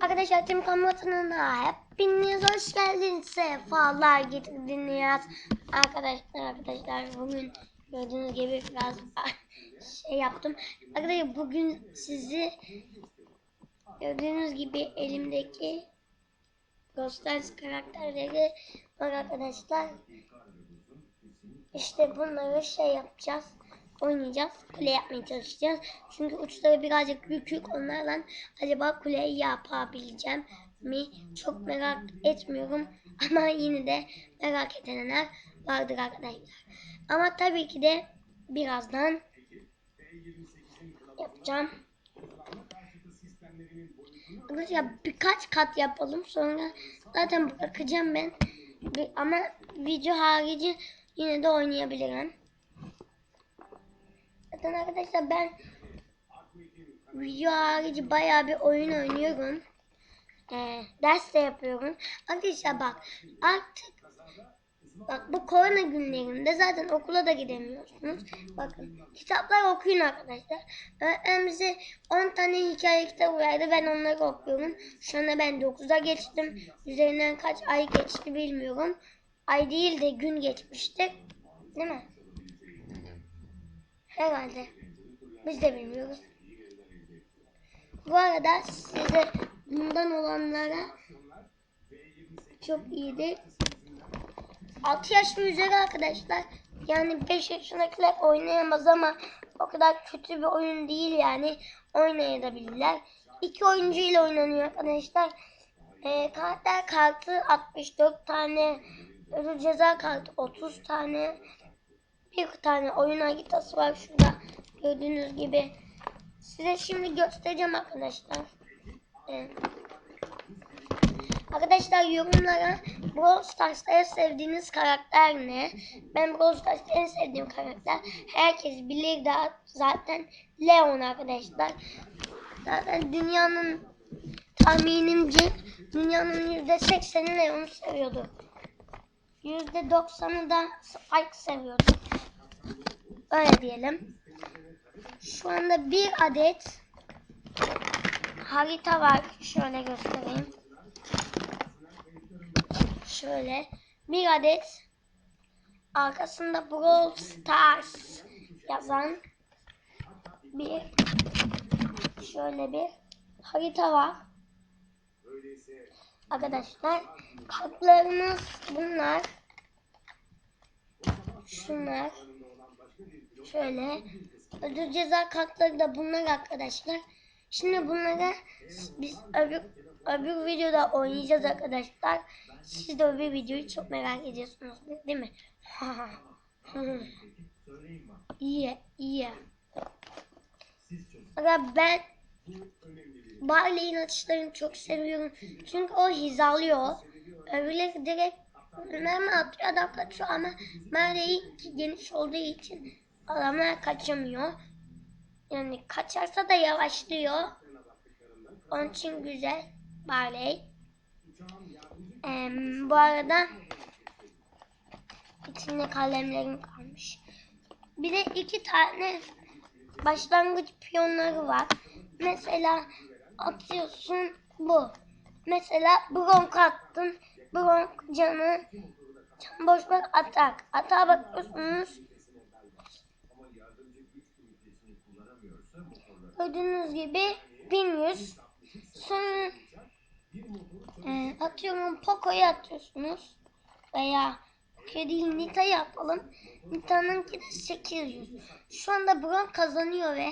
Arkadaşlar Tim Kamuotu'na hepiniz hoş geldiniz. Sefalar getirdiniz. Arkadaşlar arkadaşlar bugün gördüğünüz gibi biraz şey yaptım. Arkadaşlar bugün sizi gördüğünüz gibi elimdeki Ghostlight karakterleri arkadaşlar. İşte bunları şey yapacağız. Oynayacağız. Kule yapmaya çalışacağız. Çünkü uçları birazcık bükük. Onlarla acaba kuleyi yapabileceğim mi? Çok merak etmiyorum. Ama yine de merak edenler vardır arkadaşlar. Ama tabii ki de birazdan yapacağım. Arkadaşlar birkaç kat yapalım. Sonra zaten bırakacağım ben. Ama video harici yine de oynayabilirim. Zaten arkadaşlar ben video harici bayağı bir oyun oynuyorum. Ee, ders de yapıyorum. Arkadaşlar bak artık bak bu korona günlerinde zaten okula da gidemiyorsunuz. Bakın kitaplar okuyun arkadaşlar. Öğretmen bize 10 tane hikaye kitabı verdi. Ben onları okuyorum. Şu anda ben 9'a geçtim. Üzerinden kaç ay geçti bilmiyorum. Ay değil de gün geçmiştir. Değil mi? Herhalde. Biz de bilmiyoruz. Bu arada size bundan olanlara çok iyidir. 6 yaş ve üzeri arkadaşlar. Yani 5 yaşındakiler oynayamaz ama o kadar kötü bir oyun değil yani. Oynayabilirler. İki oyuncu ile oynanıyor arkadaşlar. Ee, karakter kartı 64 tane. Ceza kartı 30 tane. Bir tane oyun haritası var şurada. Gördüğünüz gibi. Size şimdi göstereceğim arkadaşlar. Ee, arkadaşlar yorumlara Brawl Stars'ta en sevdiğiniz karakter ne? Ben Brawl Stars'ta en sevdiğim karakter herkes bilir de zaten Leon arkadaşlar. Zaten dünyanın tahminimce dünyanın %80'i Leon'u seviyordu. %90'ı da Spike seviyordu. Öyle diyelim. Şu anda bir adet harita var. Şöyle göstereyim. Şöyle bir adet arkasında Brawl Stars yazan bir şöyle bir harita var. Arkadaşlar kartlarımız bunlar. Şunlar. Şöyle. Ödül ceza kartları da bunlar arkadaşlar. Şimdi bunları biz öbür, öbür videoda oynayacağız arkadaşlar. Siz de öbür videoyu çok merak ediyorsunuz değil mi? iyi, iyi. Aga ben Barley'in atışlarını çok seviyorum. Çünkü o hizalıyor. Öbürleri direkt mermi atıyor adam kaçıyor ama Barley geniş olduğu için adamlar kaçamıyor. Yani kaçarsa da yavaşlıyor. Onun için güzel Barley. Ee, bu arada içinde kalemlerim kalmış. Bir de iki tane başlangıç piyonları var. Mesela atıyorsun bu. Mesela bronk attın. Bronk canı can boş bak atak. Atağa bakıyorsunuz. Gördüğünüz gibi 1100. Sonra e, atıyorum Poco'yu atıyorsunuz. Veya Poco değil Nita'yı yapalım. Nita'nınki de 800. Şu anda Bron kazanıyor ve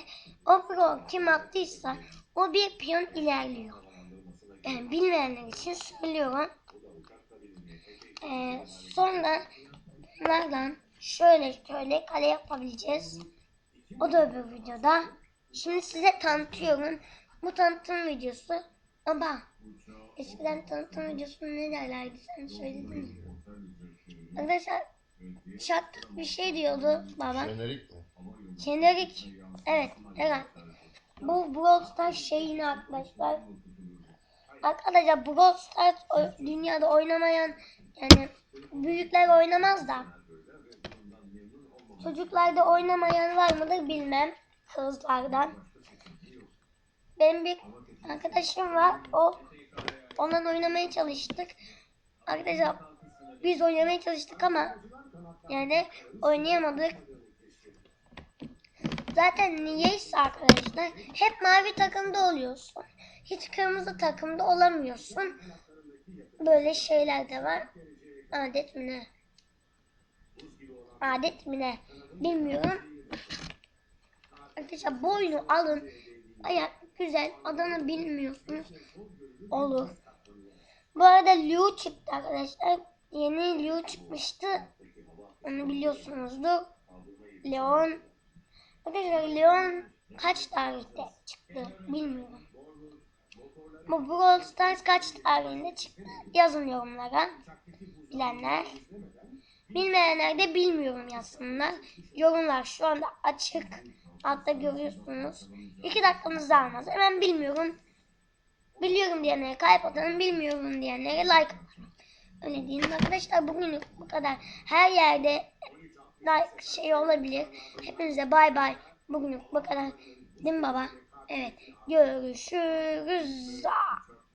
o Bron kim attıysa o bir piyon ilerliyor. Yani bilmeyenler için söylüyorum. Ee, sonra bunlardan şöyle şöyle kale yapabileceğiz. O da öbür videoda. Şimdi size tanıtıyorum. Bu tanıtım videosu. Ama eskiden tanıtım videosunu ne derlerdi sen söyledin mi? Arkadaşlar şak bir şey diyordu baba. Jenerik mi? Jenerik. Evet, evet. Bu Brawl Stars şeyini arkadaşlar. Arkadaşlar Brawl Stars dünyada oynamayan yani büyükler oynamaz da çocuklarda oynamayan var mıdır bilmem kızlardan. benim bir arkadaşım var. O ondan oynamaya çalıştık. Arkadaşlar biz oynamaya çalıştık ama yani oynayamadık. Zaten niyeyse arkadaşlar hep mavi takımda oluyorsun. Hiç kırmızı takımda olamıyorsun. Böyle şeyler de var. Adet mi ne? Adet mi ne? Bilmiyorum. Arkadaşlar bu oyunu alın. Baya güzel. Adını bilmiyorsunuz. Olur. Bu arada Liu çıktı arkadaşlar. Yeni Liu çıkmıştı. Onu biliyorsunuzdur. Leon. Arkadaşlar Leon kaç tarihte çıktı bilmiyorum. Bu Brawl Stars kaç tarihinde çıktı? Yazın yorumlara. Bilenler. Bilmeyenler de bilmiyorum yazsınlar. Yorumlar şu anda açık. Altta görüyorsunuz. İki dakikanızı almaz. Hemen bilmiyorum. Biliyorum diyenlere kalp atalım. Bilmiyorum diyenlere like atalım. Öyle diyeyim arkadaşlar. Bugünlük bu kadar. Her yerde like şey olabilir. Hepinize bay bay. Bugünlük bu kadar. Değil mi baba? Evet. Görüşürüz.